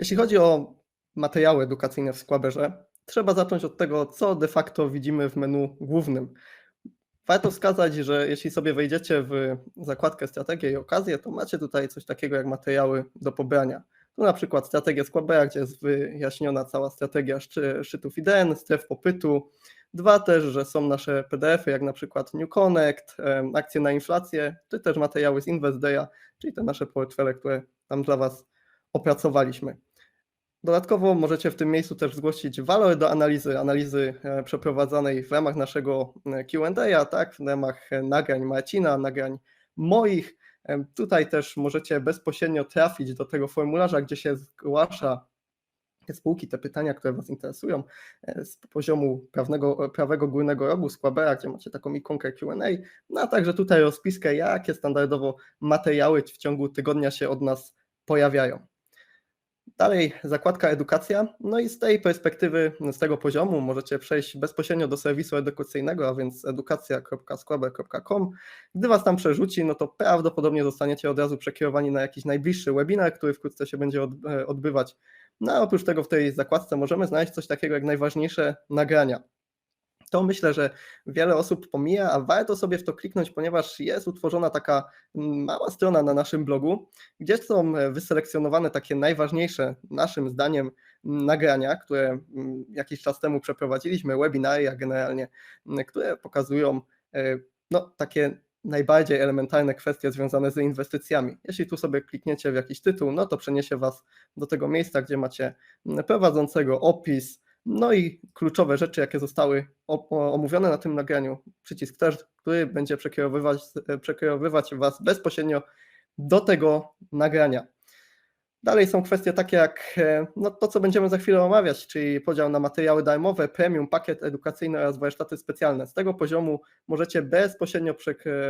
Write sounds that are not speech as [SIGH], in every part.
Jeśli chodzi o materiały edukacyjne w Squaberze, trzeba zacząć od tego, co de facto widzimy w menu głównym. Warto wskazać, że jeśli sobie wejdziecie w zakładkę strategie i okazje, to macie tutaj coś takiego jak materiały do pobrania. Tu na przykład strategia Squabera, gdzie jest wyjaśniona cała strategia szczy, szczytów IDN, stref popytu. Dwa też, że są nasze PDF-y, jak na przykład New Connect, akcje na inflację, czy też materiały z Invest Day'a, czyli te nasze portfele, które tam dla Was opracowaliśmy. Dodatkowo możecie w tym miejscu też zgłosić walory do analizy, analizy e, przeprowadzanej w ramach naszego e, Q&A, tak, w ramach e, nagrań Marcina, nagrań moich. Tutaj też możecie bezpośrednio trafić do tego formularza, gdzie się zgłasza spółki, te pytania, które Was interesują z poziomu prawnego, prawego górnego rogu Squabera, gdzie macie taką ikonkę Q&A, no a także tutaj rozpiskę, jakie standardowo materiały w ciągu tygodnia się od nas pojawiają. Dalej zakładka edukacja, no i z tej perspektywy, z tego poziomu możecie przejść bezpośrednio do serwisu edukacyjnego, a więc edukacja.squaber.com. Gdy Was tam przerzuci, no to prawdopodobnie zostaniecie od razu przekierowani na jakiś najbliższy webinar, który wkrótce się będzie e, odbywać. No a oprócz tego w tej zakładce możemy znaleźć coś takiego jak najważniejsze nagrania to myślę, że wiele osób pomija, a warto sobie w to kliknąć, ponieważ jest utworzona taka mm, mała strona na naszym blogu, gdzie są e, wyselekcjonowane takie najważniejsze, naszym zdaniem, mm, nagrania, które mm, jakiś czas temu przeprowadziliśmy, webinaria generalnie, które pokazują e, no, takie najbardziej elementarne kwestie związane z inwestycjami. Jeśli tu sobie klikniecie w jakiś tytuł, no to przeniesie Was do tego miejsca, gdzie macie prowadzącego opis, no i kluczowe rzeczy, jakie zostały omówione na tym nagraniu, przycisk też, który będzie przekierowywać, przekierowywać Was bezpośrednio do tego nagrania. Dalej są kwestie takie jak e, no to, co będziemy za chwilę omawiać, czyli podział na materiały darmowe, premium, pakiet edukacyjny oraz warsztaty specjalne. Z tego poziomu możecie bezpośrednio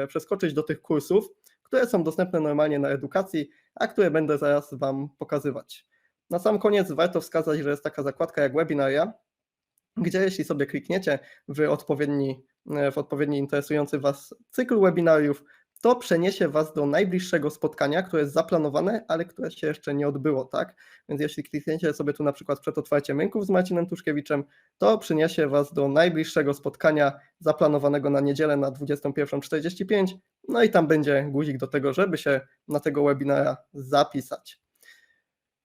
przeskoczyć do tych kursów, które są dostępne normalnie na edukacji, a które będę zaraz Wam pokazywać. Na sam koniec warto wskazać, że jest taka zakładka jak webinaria, gdzie jeśli sobie klikniecie w odpowiedni, w odpowiedni interesujący Was cykl webinariów, to przeniesie Was do najbliższego spotkania, które jest zaplanowane, ale które się jeszcze nie odbyło, tak? Więc jeśli klikniecie sobie tu na przykład przed otwarciem rynków z Marcinem Tuszkiewiczem, to przyniesie Was do najbliższego spotkania zaplanowanego na niedzielę na 21.45, no i tam będzie guzik do tego, żeby się na tego webinara zapisać.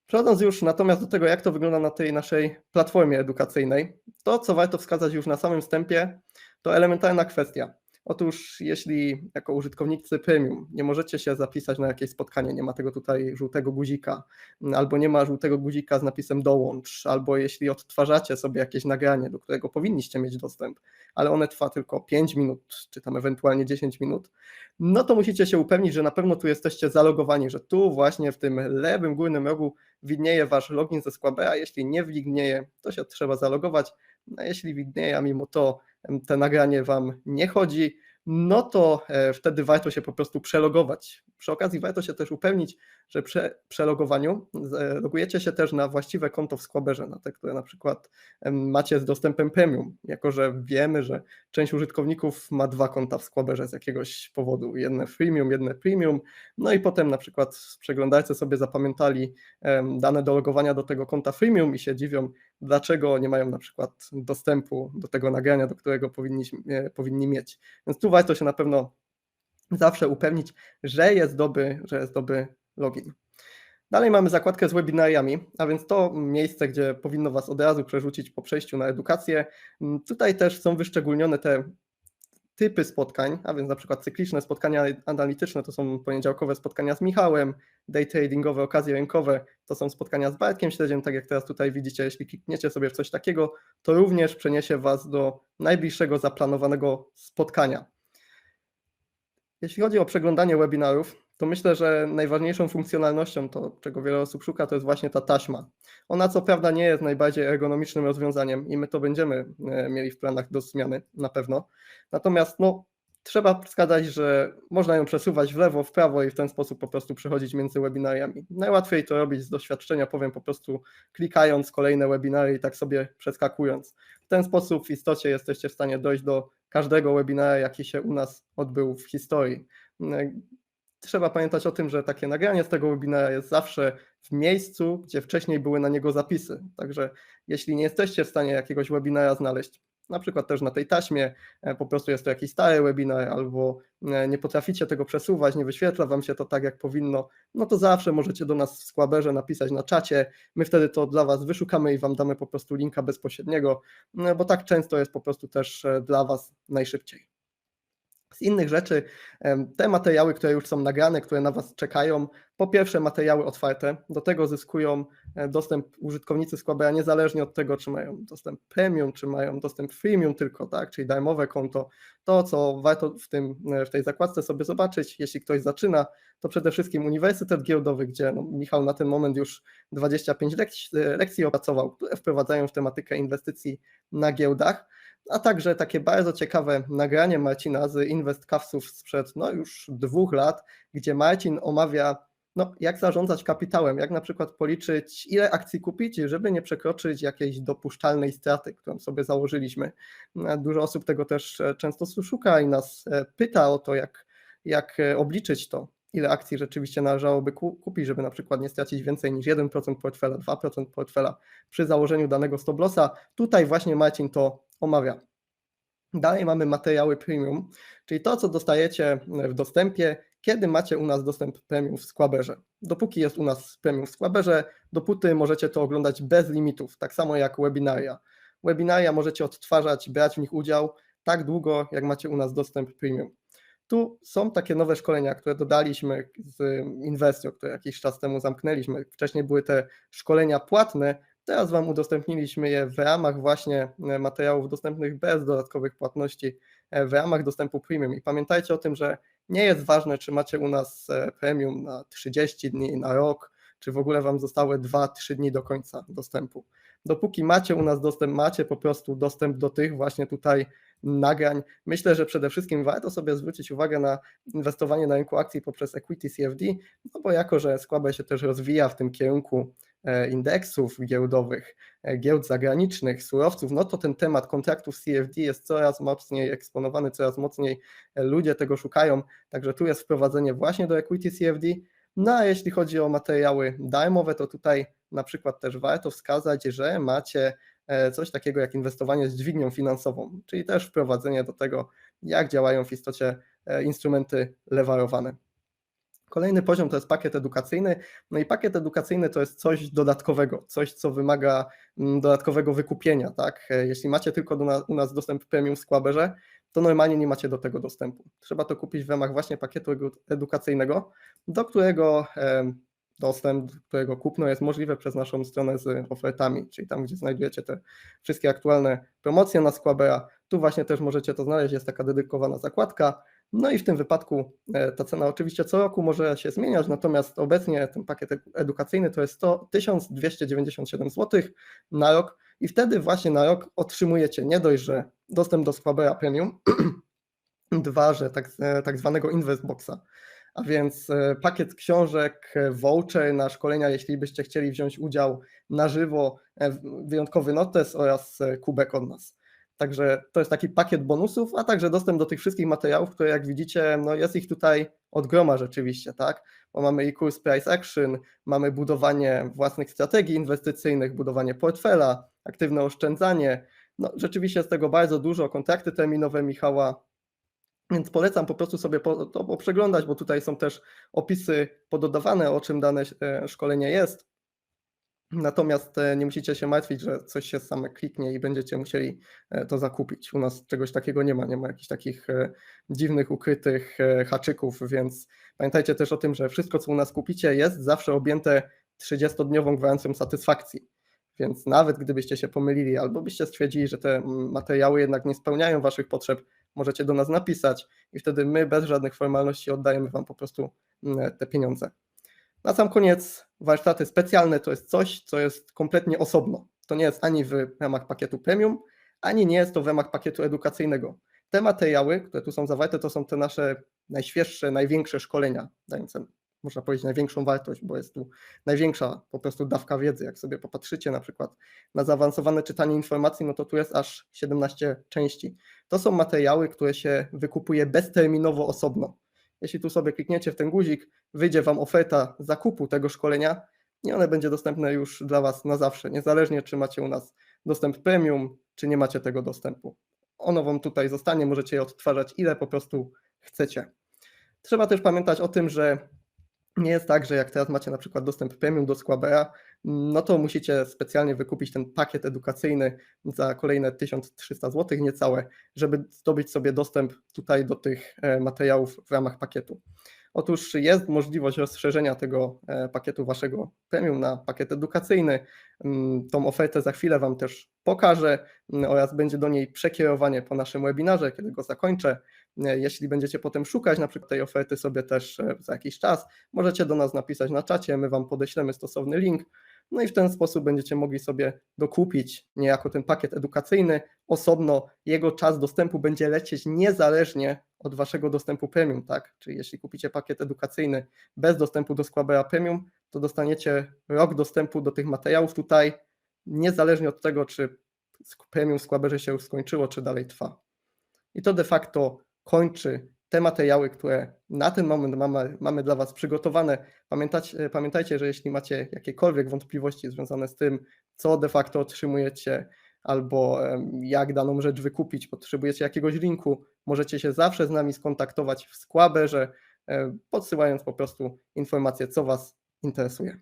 Przechodząc już natomiast do tego, jak to wygląda na tej naszej platformie edukacyjnej, to co warto wskazać już na samym wstępie, to elementarna kwestia. Otóż jeśli jako użytkownicy premium nie możecie się zapisać na jakieś spotkanie, nie ma tego tutaj żółtego guzika, albo nie ma żółtego guzika z napisem dołącz, albo jeśli odtwarzacie sobie jakieś nagranie, do którego powinniście mieć dostęp, ale one trwa tylko 5 minut, czy tam ewentualnie 10 minut, no to musicie się upewnić, że na pewno tu jesteście zalogowani, że tu właśnie w tym lewym górnym rogu widnieje wasz login ze Squabera, jeśli nie widnieje, to się trzeba zalogować, a jeśli widnieje, a mimo to te nagranie Wam nie chodzi, no to e, wtedy warto się po prostu przelogować. Przy okazji warto się też upewnić, że przy przelogowaniu logujecie się też na właściwe konto w Squaberze, na te, które na przykład macie z dostępem premium, jako że wiemy, że część użytkowników ma dwa konta w Squaberze z jakiegoś powodu, jedne freemium, jedne premium, no i potem na przykład w przeglądarce sobie zapamiętali dane do logowania do tego konta freemium i się dziwią, dlaczego nie mają na przykład dostępu do tego nagrania, do którego powinni, powinni mieć. Więc tu warto się na pewno zawsze upewnić, że jest dobry, że jest dobry login. Dalej mamy zakładkę z webinariami, a więc to miejsce, gdzie powinno Was od razu przerzucić po przejściu na edukację. Tutaj też są wyszczególnione te typy spotkań, a więc na przykład cykliczne spotkania analityczne to są poniedziałkowe spotkania z Michałem, day tradingowe, okazje rynkowe to są spotkania z Bartkiem Śledziem, tak jak teraz tutaj widzicie, jeśli klikniecie sobie w coś takiego, to również przeniesie Was do najbliższego zaplanowanego spotkania. Jeśli chodzi o przeglądanie webinarów, to myślę, że najważniejszą funkcjonalnością, to czego wiele osób szuka, to jest właśnie ta taśma. Ona co prawda nie jest najbardziej ergonomicznym rozwiązaniem i my to będziemy e, mieli w planach do zmiany na pewno. Natomiast no, trzeba wskazać, że można ją przesuwać w lewo, w prawo i w ten sposób po prostu przechodzić między webinariami. Najłatwiej to robić z doświadczenia, powiem po prostu klikając kolejne webinary i tak sobie przeskakując. W ten sposób w istocie jesteście w stanie dojść do każdego webinara, jaki się u nas odbył w historii. Trzeba pamiętać o tym, że takie nagranie z tego webinara jest zawsze w miejscu, gdzie wcześniej były na niego zapisy. Także jeśli nie jesteście w stanie jakiegoś webinara znaleźć, na przykład też na tej taśmie, e, po prostu jest to jakiś stary webinar, albo e, nie potraficie tego przesuwać, nie wyświetla Wam się to tak, jak powinno, no to zawsze możecie do nas w Squaberze napisać na czacie, my wtedy to dla Was wyszukamy i Wam damy po prostu linka bezpośredniego, no bo tak często jest po prostu też e, dla Was najszybciej. Z innych rzeczy, te materiały, które już są nagrane, które na Was czekają, po pierwsze materiały otwarte, do tego zyskują e, dostęp użytkownicy Squabera niezależnie od tego, czy mają dostęp premium, czy mają dostęp freemium tylko, tak, czyli darmowe konto. To, co warto w, tym, e, w tej zakładce sobie zobaczyć, jeśli ktoś zaczyna, to przede wszystkim Uniwersytet Giełdowy, gdzie no, Michał na ten moment już 25 lekcji, lekcji opracował, które wprowadzają w tematykę inwestycji na giełdach a także takie bardzo ciekawe nagranie Marcina z Invest Cavsów sprzed no już dwóch lat, gdzie Marcin omawia no, jak zarządzać kapitałem, jak na przykład policzyć, ile akcji kupić, żeby nie przekroczyć jakiejś dopuszczalnej straty, którą sobie założyliśmy. Dużo osób tego też e, często szuka i nas e, pyta o to, jak, jak e, obliczyć to, ile akcji rzeczywiście należałoby kupić, żeby na przykład nie stracić więcej niż 1% portfela, 2% portfela przy założeniu danego stop lossa. Tutaj właśnie Marcin to omawia. Dalej mamy materiały premium, czyli to, co dostajecie w dostępie, kiedy macie u nas dostęp premium w Squaberze. Dopóki jest u nas premium w Squaberze, dopóty możecie to oglądać bez limitów, tak samo jak webinaria. Webinaria możecie odtwarzać, brać w nich udział tak długo, jak macie u nas dostęp premium. Tu są takie nowe szkolenia, które dodaliśmy z Investio, które jakiś czas temu zamknęliśmy. Wcześniej były te szkolenia płatne, Teraz Wam udostępniliśmy je w ramach właśnie e, materiałów dostępnych bez dodatkowych płatności, e, w ramach dostępu premium. I pamiętajcie o tym, że nie jest ważne, czy macie u nas e, premium na 30 dni, na rok, czy w ogóle Wam zostały 2-3 dni do końca dostępu. Dopóki macie u nas dostęp, macie po prostu dostęp do tych właśnie tutaj nagrań. Myślę, że przede wszystkim warto sobie zwrócić uwagę na inwestowanie na rynku akcji poprzez Equity CFD, no bo jako, że Skłaba się też rozwija w tym kierunku indeksów giełdowych, e, giełd zagranicznych, surowców, no to ten temat kontraktów CFD jest coraz mocniej eksponowany, coraz mocniej e, ludzie tego szukają, także tu jest wprowadzenie właśnie do equity CFD. No a jeśli chodzi o materiały darmowe, to tutaj na przykład też warto wskazać, że macie coś takiego jak inwestowanie z dźwignią finansową, czyli też wprowadzenie do tego, jak działają w istocie instrumenty lewarowane. Kolejny poziom to jest pakiet edukacyjny. No i pakiet edukacyjny to jest coś dodatkowego, coś, co wymaga mm, dodatkowego wykupienia. Tak? E, jeśli macie tylko do, u nas dostęp premium w Squaberze, to normalnie nie macie do tego dostępu. Trzeba to kupić w ramach właśnie pakietu edukacyjnego, do którego dostęp, do którego kupno jest możliwe przez naszą stronę z ofertami, czyli tam, gdzie znajdujecie te wszystkie aktualne promocje na Squabera. Tu właśnie też możecie to znaleźć, jest taka dedykowana zakładka no i w tym wypadku e, ta cena oczywiście co roku może się zmieniać, natomiast obecnie ten pakiet edukacyjny to jest 100, 1297 zł na rok i wtedy właśnie na rok otrzymujecie nie dość, że dostęp do Squabera Premium, [CLEARS THROAT] dwa, że tak, e, tak zwanego Investboxa, a więc e, pakiet książek, voucher na szkolenia, jeśli byście chcieli wziąć udział na żywo, wyjątkowy notes oraz kubek od nas. Także to jest taki pakiet bonusów, a także dostęp do tych wszystkich materiałów, które jak widzicie, no jest ich tutaj od groma rzeczywiście, tak? Bo mamy i kurs Price Action, mamy budowanie własnych strategii inwestycyjnych, budowanie portfela, aktywne oszczędzanie. No rzeczywiście jest tego bardzo dużo, kontrakty terminowe Michała, więc polecam po prostu sobie to przeglądać, bo tutaj są też opisy pododawane, o czym dane e, szkolenie jest. Natomiast e, nie musicie się martwić, że coś się same kliknie i będziecie musieli e, to zakupić. U nas czegoś takiego nie ma, nie ma jakichś takich e, dziwnych, ukrytych haczyków, więc pamiętajcie też o tym, że wszystko, co u nas kupicie, jest zawsze objęte 30-dniową gwarancją satysfakcji. Więc nawet gdybyście się pomylili albo byście stwierdzili, że te materiały jednak nie spełniają Waszych potrzeb, możecie do nas napisać i wtedy my bez żadnych formalności oddajemy Wam po prostu te pieniądze. Na sam koniec warsztaty specjalne to jest coś, co jest kompletnie osobno. To nie jest ani w ramach pakietu premium, ani nie jest to w ramach pakietu edukacyjnego. Te materiały, które tu są zawarte, to są te nasze najświeższe, największe szkolenia, dające, można powiedzieć, największą wartość, bo jest tu największa po prostu dawka wiedzy. Jak sobie popatrzycie na przykład na zaawansowane czytanie informacji, no to tu jest aż 17 części. To są materiały, które się wykupuje bezterminowo osobno. Jeśli tu sobie klikniecie w ten guzik, wyjdzie Wam oferta zakupu tego szkolenia, i one będzie dostępne już dla Was na zawsze, niezależnie czy macie u nas dostęp premium, czy nie macie tego dostępu. Ono Wam tutaj zostanie, możecie je odtwarzać ile po prostu chcecie. Trzeba też pamiętać o tym, że nie jest tak, że jak teraz macie na przykład dostęp premium do Squabea, no to musicie specjalnie wykupić ten pakiet edukacyjny za kolejne 1300 zł niecałe, żeby zdobyć sobie dostęp tutaj do tych e, materiałów w ramach pakietu. Otóż jest możliwość rozszerzenia tego e, pakietu waszego premium na pakiet edukacyjny. Mm, Tą ofertę za chwilę Wam też pokażę mm, oraz będzie do niej przekierowanie po naszym webinarze, kiedy go zakończę. E, Jeśli będziecie potem szukać na przykład tej oferty sobie też za jakiś czas, możecie do nas napisać na czacie, my Wam podeślemy stosowny link. No i w ten sposób będziecie mogli sobie dokupić niejako ten pakiet edukacyjny. Osobno jego czas dostępu będzie lecieć niezależnie od waszego dostępu premium, tak? Czyli jeśli kupicie pakiet edukacyjny bez dostępu do Squabea Premium, to dostaniecie rok dostępu do tych materiałów tutaj, niezależnie od tego, czy premium w Squaberze się już skończyło, czy dalej trwa. I to de facto kończy te materiały, które na ten moment mamy, mamy dla Was przygotowane. Pamiętać, pamiętajcie, że jeśli macie jakiekolwiek wątpliwości związane z tym, co de facto otrzymujecie, albo jak daną rzecz wykupić, potrzebujecie jakiegoś linku, możecie się zawsze z nami skontaktować w Squaberze, e, podsyłając po prostu informacje, co Was interesuje.